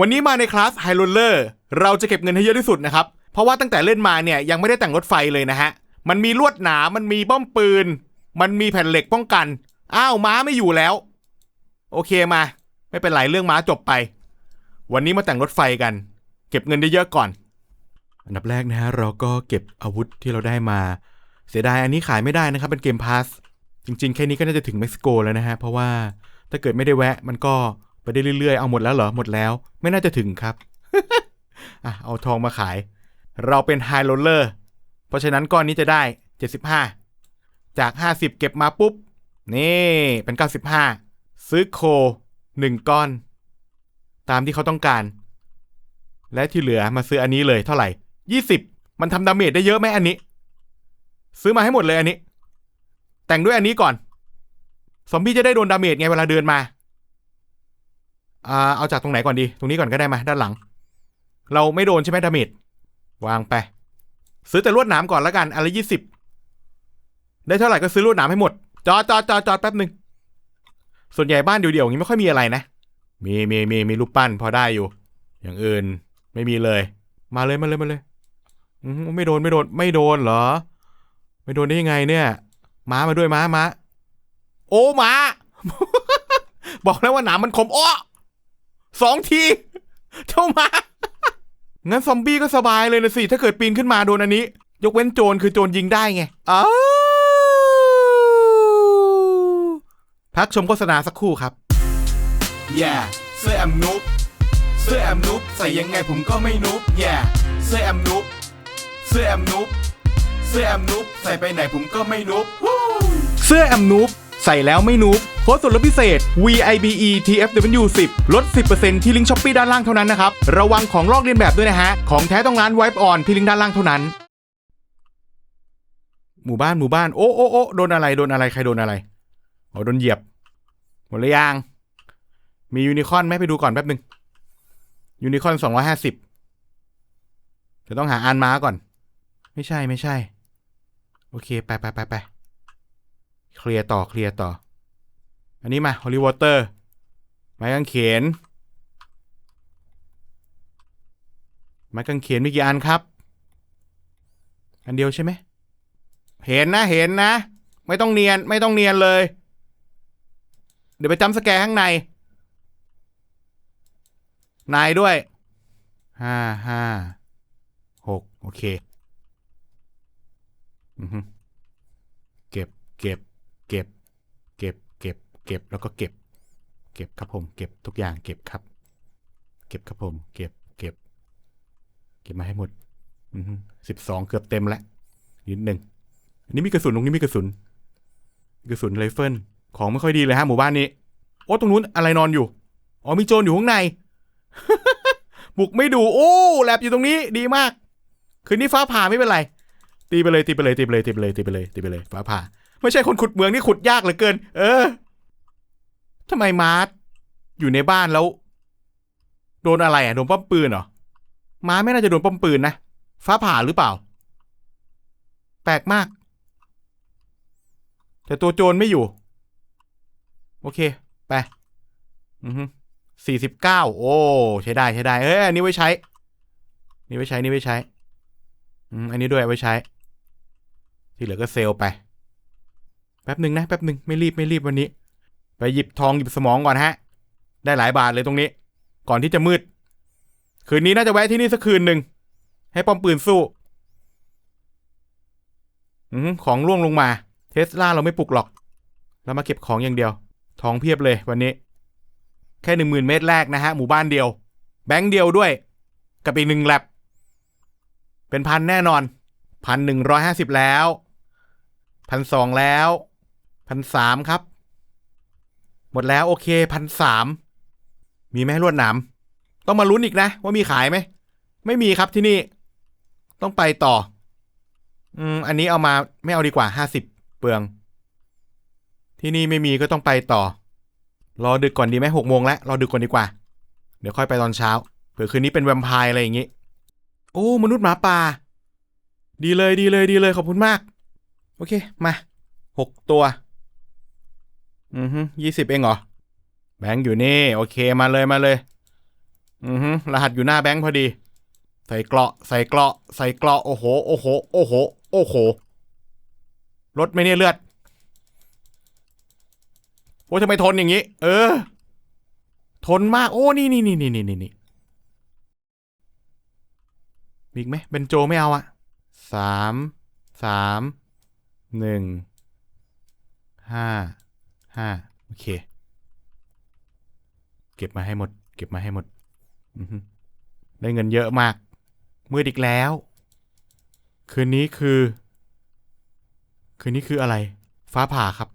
วันนี้มาในคลาสไฮโรลเลอร์เราจะเก็บเงินให้เยอะที่สุดนะครับ เพราะว่าตั้งแต่เล่นมาเนี่ยยังไม่ได้แต่งรถไฟเลยนะฮะ มันมีลวดหนามมันมีบ้อมปืน มันมีแผ่นเหล็กป้องกัน อ้าวม้าไม่อยู่แล้ว โอเคมา ไม่เป็นไรเรื่องม้าจบไป วันนี้มาแต่งรถไฟกัน เก็บเงินได้เยอะก่อน อันดับแรกนะฮะเราก็เก็บอาวุธที่เราได้มา เสียดายอันนี้ขายไม่ได้นะครับเป็นเกมพาสจริง ๆ แค่นี้ก็น่าจะถึงเม็กซิโกแล้วนะฮะเพราะว่าถ้าเกิดไม่ได้แวะมันก็ ไปได้เรื่อยๆ เอาหมดแล้วเหรอ หมดแล้ว ไม่น่าจะถึงครับอะเอาทองมาขาย เราเป็นไฮโรลเลอร์ เพราะฉะนั้นก้อนนี้จะได้ 75 จาก 50 เก็บมาปุ๊บ นี่เป็น 95 ซื้อโค 1 ก้อน ตามที่เขาต้องการ และที่เหลือมาซื้ออันนี้เลยเท่าไหร่ 20 มันทำดาเมจได้เยอะไหมอันนี้ ซื้อมาให้หมดเลยอันนี้ แต่งด้วยอันนี้ก่อน ซอมบี้จะได้โดนดาเมจไงเวลาเดินมา อ่าเอาจากตรงไหนก่อนดี ตรงนี้ก่อนก็ได้มาด้านหลัง เราไม่โดนใช่ไหมดาเมจวางไป ซื้อแต่ลวดหนามก่อนแล้วกันอันละยี่สิบได้เท่าไหร่ก็ซื้อลวดหนามให้หมด จอดจอดจอดจอดแป๊บหนึ่งส่วนใหญ่บ้านเดี่ยวๆอย่างนี้ไม่ค่อยมีอะไรนะ มีมีมีมีรูปปั้นพอได้อยู่ อย่างอื่นไม่มีเลย มาเลยมาเลยมาเลยอืมไม่โดนไม่โดนไม่โดนเหรอ ไม่โดนได้ยังไงเนี่ยม้ามาด้วยม้าม้าโอ้ม้า บอกแล้วว่าหนามมันคมอ้อ สองทีเจ้าม้างั้นซอมบี้ก็สบายเลยนะสิ ถ้าเกิดปีนขึ้นมาโดนอันนี้ ยกเว้นโจรคือโจรยิงได้ไงอ้าวพักชมโฆษณาสักครู่ครับ yeah เสื้อแอมนุบเสื้อแอมนุบใส่ยังไงผมก็ไม่นุบ yeah เสื้อแอมนุบเสื้อแอมนุบเสื้อแอมนุบใส่ไปไหนผมก็ไม่นุบ เสื้อแอมนูบ ใส่แล้วไม่นูบโค้ดส่วนลดพิเศษ VIBE TFW 10 ลด 10%ที่ลิงก์ช้อปปี้ด้านล่างเท่านั้นนะครับ ระวังของลอกเลียนแบบด้วยนะฮะ ของแท้ต้องร้าน Wipe On ที่ลิงก์ด้านล่างเท่านั้น หมู่บ้านหมู่บ้าน โอ้โอ้โอ้โดนอะไรโดนอะไรใครโดนอะไรโอ๋อโดนเหยียบ หมดเลยยัง มียูนิคอนไหมไปดูก่อนแป๊บหนึ่งยูนิคอนสองร้อยห้าสิบจะต้องหาอานม้าก่อน ไม่ใช่ไม่ใช่ โอเค ไปไปไปไป เคลียร์ต่อเคลียร์ต่อ อันนี้มาฮอลลีวอเตอร์ไม้กางเขนไม้กางเขนมีกี่อันครับ อันเดียวใช่ไหมเห็นนะเห็นนะ ไม่ต้องเนียนไม่ต้องเนียนเลย เดี๋ยวไปจำสแกร์ข้างใน นายด้วยห้าห้าหกโอเคอเก็บเก็บ เก็บแล้วก็เก็บ เก็บครับผม เก็บทุกอย่างเก็บครับ เก็บครับผม เก็บเก็บ เก็บมาให้หมดสิบสองเกือบเต็มแล้วนิดหนึ่งอันนี้มีกระสุนตรงนี้มีกระสุน กระสุนไรเฟิลของไม่ค่อยดีเลยฮะหมู่บ้านนี้โอ้ตรงนู้นอะไรนอนอยู่อ๋อมีโจรอยู่ข้างในบุกไม่ดูโอ้แลบอยู่ตรงนี้ดีมาก คืนนี้ฟ้าผ่าไม่เป็นไร ตีไปเลยตีไปเลยตีไปเลยตีไปเลยตีไปเลยตีไปเลยฟ้าผ่า ไม่ใช่คนขุดเมืองนี่ขุดยากเหลือเกิน เออ ทำไมมาร์ทอยู่ในบ้านแล้ว โดนอะไรอะโดนป้อมปืนเหรอม้าไม่น่าจะโดนป้อมปืนนะฟ้าผ่าหรือเปล่า แปลกมาก แต่ตัวโจรไม่อยู่ โอเค ไปอือฮึสี่สิบเก้าโอ้ ใช้ได้ใช้ได้เอ้ยอันนี้ไว้ใช้ นี่ไว้ใช้นี่ไว้ใช้อืมอันนี้ด้วยไว้ใช้ ที่เหลือก็เซลไป แป๊บหนึ่งนะ แป๊บหนึ่งไม่รีบไม่รีบวันนี้ ไปหยิบทองหยิบสมองก่อนฮะ ได้หลายบาทเลยตรงนี้ ก่อนที่จะมืด คืนนี้น่าจะแวะที่นี่สักคืนหนึ่ง ให้ป้อมปืนสู้อืมของล่วงลงมา เทสลาเราไม่ปลุกหรอก เรามาเก็บของอย่างเดียว ทองเพียบเลยวันนี้ แค่หนึ่งหมื่นเมตรแรกนะฮะ หมู่บ้านเดียว แบงค์เดียวด้วย กับอีกหนึ่งแลบเป็นพันแน่นอนพันหนึ่งร้อยห้าสิบแล้วพันสองแล้วพันสามครับ หมดแล้วโอเคพันสามมีไหมลวดหนามต้องมาลุ้นอีกนะ ว่ามีขายไหม ไม่มีครับที่นี่ ต้องไปต่อ อืม อันนี้เอามาไม่เอาดีกว่าห้าสิบเปลือง ที่นี่ไม่มีก็ต้องไปต่อ รอดึกก่อนดีไหมหกโมงแล้ว รอดึกก่อนดีกว่า เดี๋ยวค่อยไปตอนเช้าเผื่อคืนนี้เป็นแวมไพร์อะไรอย่างงี้โอ้ มนุษย์หมาป่า ดีเลยดีเลยดีเลยขอบคุณมาก โอเค มาหกตัว อือฮึยี่สิบเองเหรอ แบงค์อยู่นี่ โอเคมาเลยมาเลย อือฮึรหัสอยู่หน้าแบงค์พอดี ใส่เกราะ ใส่เกราะ ใส่เกราะ โอ้โห โอ้โห โอ้โห โอ้โห รถไม่เนี่ยเลือด โอ้ทำไมทนอย่างนี้ เออ ทนมาก โอ้ นี่นี่นี่นี่นี่นี่นี่มีอีกไหมเบนโจไม่เอาอะสาม สาม หนึ่ง ห้า ห้าโอเค เก็บมาให้หมด เก็บมาให้หมดได้เงินเยอะมากมืดอีกแล้ว คืนนี้คือ คืนนี้คืออะไร ฟ้าผ่าครับ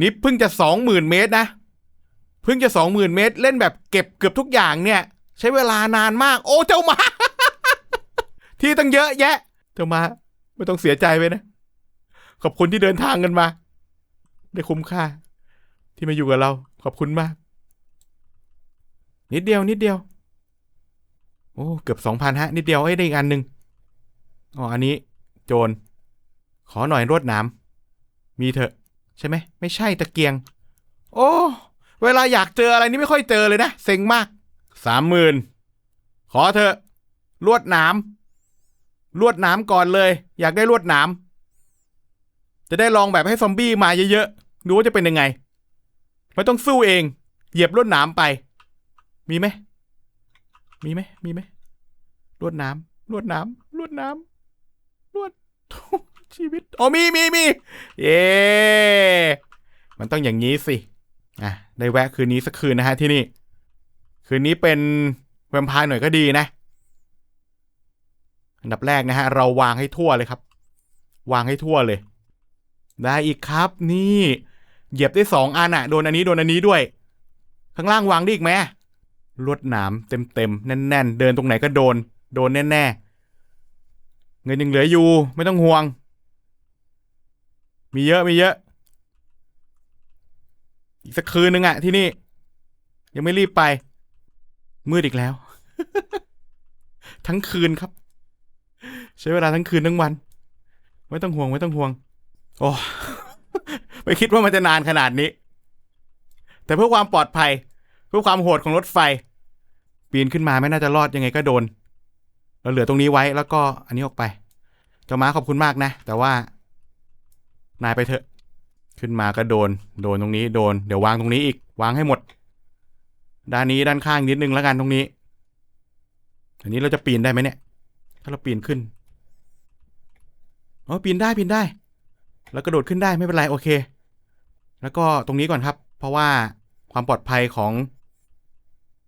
นี่เพิ่งจะสองหมื่นเมตรนะ เพิ่งจะสองหมื่นเมตร เล่นแบบเก็บเกือบทุกอย่างเนี่ย ใช้เวลานานมาก โอ้เจ้ามา ที่ตั้งเยอะแยะ เจ้ามา ไม่ต้องเสียใจไปนะ ขอบคุณที่เดินทางกันมา ได้คุ้มค่า ที่มาอยู่กับเรา ขอบคุณมาก นิดเดียว นิดเดียว โอ้เกือบสองพันฮะ นิดเดียวเอ้ยได้อีกอันหนึ่งอ๋ออันนี้ โจร ขอหน่อยรวดหน้ำมีเถอะ ใช่ไหมไม่ใช่ตะเกียง โอ้เวลาอยากเจออะไรนี่ไม่ค่อยเจอเลยนะเซ็งมากสามหมื่นขอเถอะลวดหน้ำลวดหน้ำก่อนเลย อยากได้ลวดหน้ำจะได้ลองแบบให้ซอมบี้มาเยอะๆดูว่าจะเป็นยังไง ไม่ต้องสู้เอง เหยียบลวดหน้ำไป มีไหม มีไหม มีไหมลวดน้ำลวดน้ำลวดน้ำลวดชีวิตอ๋อมีมีมีเย้มันต้องอย่างนี้สิอะได้แวะคืนนี้สักคืนนะฮะที่นี่ คืนนี้เป็นแวมไพร์หน่อยก็ดีนะ อันดับแรกนะฮะ เราวางให้ทั่วเลยครับ วางให้ทั่วเลย ได้อีกครับนี่ เหยียบได้สองอันอะโดนอันนี้โดนอันนี้ด้วย ข้างล่างวางได้อีกไหมลวดหนามเต็มเต็มๆแน่น ๆ เดินตรงไหนก็โดน โดนแน่ๆเงินยังเหลืออยู่ไม่ต้องห่วง มีเยอะมีเยอะ อีกสักคืนนึงอะที่นี่ ยังไม่รีบไป มืดอีกแล้ว ทั้งคืนครับ ใช้เวลาทั้งคืนทั้งวัน ไม่ต้องห่วงไม่ต้องห่วง โอ้ ไม่คิดว่ามันจะนานขนาดนี้ แต่เพื่อความปลอดภัย เพื่อความโหดของรถไฟ ปีนขึ้นมาไม่น่าจะรอดยังไงก็โดน เราเหลือตรงนี้ไว้แล้วก็อันนี้ออกไป เจ้าม้าขอบคุณมากนะ แต่ว่านายไปเถอะ ขึ้นมาก็โดน โดนตรงนี้โดน เดี๋ยววางตรงนี้อีก วางให้หมด ด้านนี้ด้านข้างนิดนึงแล้วกันตรงนี้ อันนี้เราจะปีนได้ไหมเนี่ย ถ้าเราปีนขึ้น อ๋อ ปีนได้ ปีนได้ แล้วกระโดดขึ้นได้ไม่เป็นไรโอเค แล้วก็ตรงนี้ก่อนครับ เพราะว่าความปลอดภัยของ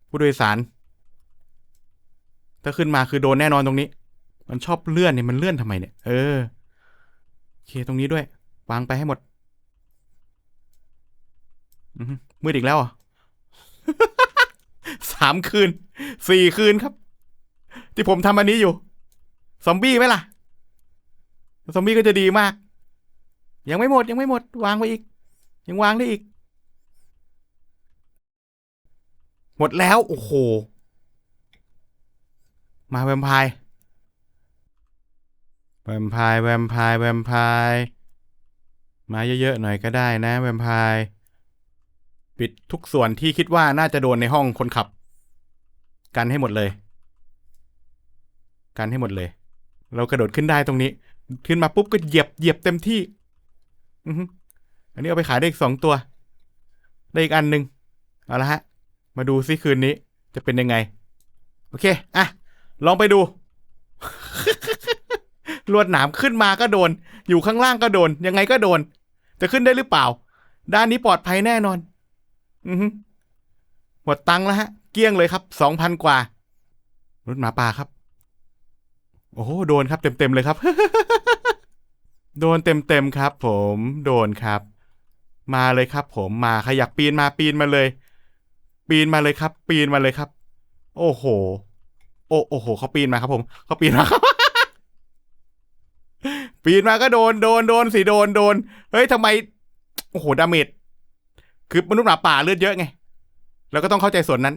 ผู้โดยสาร ถ้าขึ้นมาคือโดนแน่นอนตรงนี้ มันชอบเลื่อนเนี่ยมันเลื่อนทำไมเนี่ย เออ โอเคตรงนี้ด้วย วางไปให้หมดอือฮึมืดอีกแล้วเหรอสามคืน สี่คืนครับ ที่ผมทำอันนี้อยู่ ซอมบี้ไหมล่ะ ซอมบี้ก็จะดีมาก ยังไม่หมดยังไม่หมด วางไว้อีก ยังวางได้อีก หมดแล้ว โอ้โห มาแวมไพร์แวมไพร์แวมไพร์แวมไพร์มาเยอะๆหน่อยก็ได้นะแวมไพร์ปิดทุกส่วนที่คิดว่าน่าจะโดนในห้องคนขับ กันให้หมดเลย กันให้หมดเลย เรากระโดดขึ้นได้ตรงนี้ ขึ้นมาปุ๊บก็เหยียบเหยียบเต็มที่ อือ อันนี้เอาไปขายได้อีกสองตัว ได้อีกอันหนึ่งเอาละฮะ มาดูซิคืนนี้จะเป็นยังไง โอเค อะ ลองไปดู ลวดหนามขึ้นมาก็โดน อยู่ข้างล่างก็โดน ยังไงก็โดน จะขึ้นได้หรือเปล่า ด้านนี้ปลอดภัยแน่นอน อือหมดตังค์แล้วฮะ เกลี้ยงเลยครับ สองพันกว่า รถหมาป่าครับ โอ้โห โดนครับเต็มๆเลยครับ โดนเต็มๆครับ ผม โดนครับ มาเลยครับ ผมมาใครอยากปีนมาปีนมาเลย ปีนมาเลยครับ ปีนมาเลยครับ โอ้โห โอ้โอ้โหเขาปีนมาครับ ผมเขาปีนมาครับปีนมาก็โดนโดนโดนสิโดนโดนเฮ้ยทำไมโอ้โหดาเมจคือมนุษย์หมาป่าเลือดเยอะไงแล้วก็ต้องเข้าใจส่วนนั้น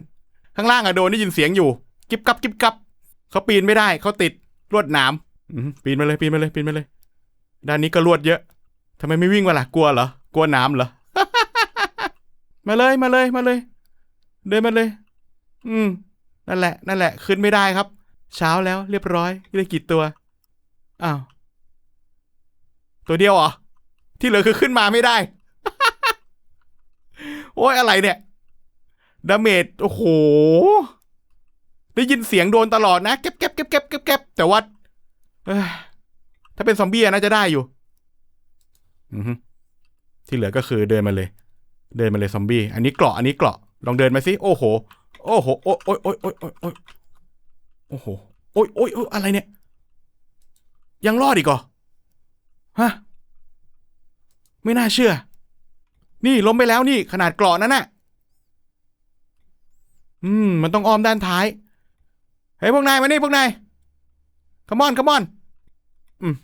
ข้างล่างอะโดนได้ยินเสียงอยู่ กิบกับกิบกับเขาปีนไม่ได้เขาติดลวดหนามอืมปีนมาเลยปีนมาเลยปีนมาเลย ด้านนี้ก็ลวดเยอะทำไมไม่วิ่งมาล่ะกลัวเหรอ กลัวน้ำเหรอ มาเลยมาเลยมาเลย เดินมาเลย อืม นั่นแหละ นั่นแหละ ขึ้นไม่ได้ครับ เช้าแล้วเรียบร้อยได้กี่ตัว อ้าว ตัวเดียวเหรอ ที่เหลือคือขึ้นมาไม่ได้ โอ้ยอะไรเนี่ย ดาเมจ โอ้โห ได้ยินเสียงโดนตลอดนะเก็บเก็บเก็บเก็บเก็บเก็บแต่ว่าถ้าเป็นซอมบี้อะน่าจะได้อยู่ อือ ที่เหลือก็คือเดินมาเลย เดินมาเลยซอมบี้ อันนี้เกราะ อันนี้เกราะ ลองเดินมาสิ โอ้โห โอ้โห โอ้ยโอ้ยโอ้ยโอ้ยโอ้ยโอ้ยโอ้โห โอ้ยโอ้ยโอ้ยอะไรเนี่ย ยังรอดอีกเหรอ ฮะ ไม่น่าเชื่อ นี่ล้มไปแล้วนี่ ขนาดเกราะนั้นน่ะ อืม มันต้องอ้อมด้านท้าย เฮ้ยพวกนายมานี่พวกนายขมอนขมอน อืม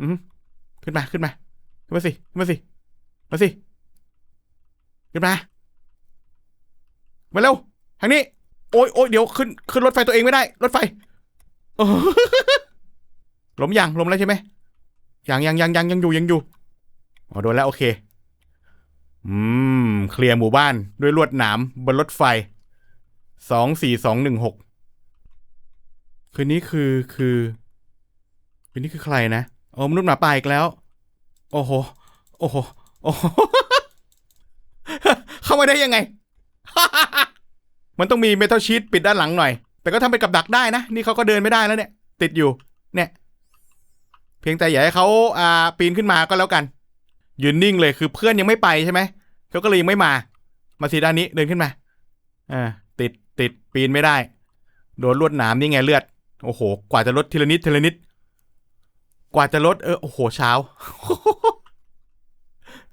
อืม ขึ้นมา ขึ้นมา ขึ้นมาสิ ขึ้นมาสิ มาสิขึ้นมามาเร็วทางนี้ โอ้ยโอ้ยเดี๋ยวขึ้นขึ้นรถไฟตัวเองไม่ได้ รถไฟโอ้ล้มยังล้มแล้วใช่ไหมยังยังยังยังยังอยู่ยังอยู่อ๋อโดนแล้วโอเค อืม เคลียร์หมู่บ้านด้วยลวดหนามบนรถไฟสองสี่สองหนึ่งหกคืนนี้คือคือคืนนี้คือใครนะโอ้มนุษย์หมาป่าอีกแล้ว โอ้โห โอ้โห โอ้โหเข้ามาได้ยังไง มันต้องมีเมทัลชีตปิดด้านหลังหน่อย แต่ก็ทำเป็นกับดักได้นะ นี่เขาก็เดินไม่ได้แล้วเนี่ย ติดอยู่ เนี่ย เพียงแต่อย่าให้เขาอ่าปีนขึ้นมาก็แล้วกัน ยืนนิ่งเลยคือเพื่อนยังไม่ไปใช่ไหม เขาก็เลยยังไม่มา มาสีด้านนี้เดินขึ้นมา อ่า ติด ติด ปีนไม่ได้ โดนลวดหนามนี่ไงเลือด โอ้โห กว่าจะลดทีละนิดทีละนิด กว่าจะลด เออ โอ้โห เช้า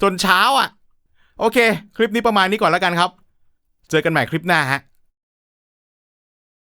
จนเช้าอะ โอเค คลิปนี้ประมาณนี้ก่อนแล้วกันครับ เจอกันใหม่คลิปหน้าฮะ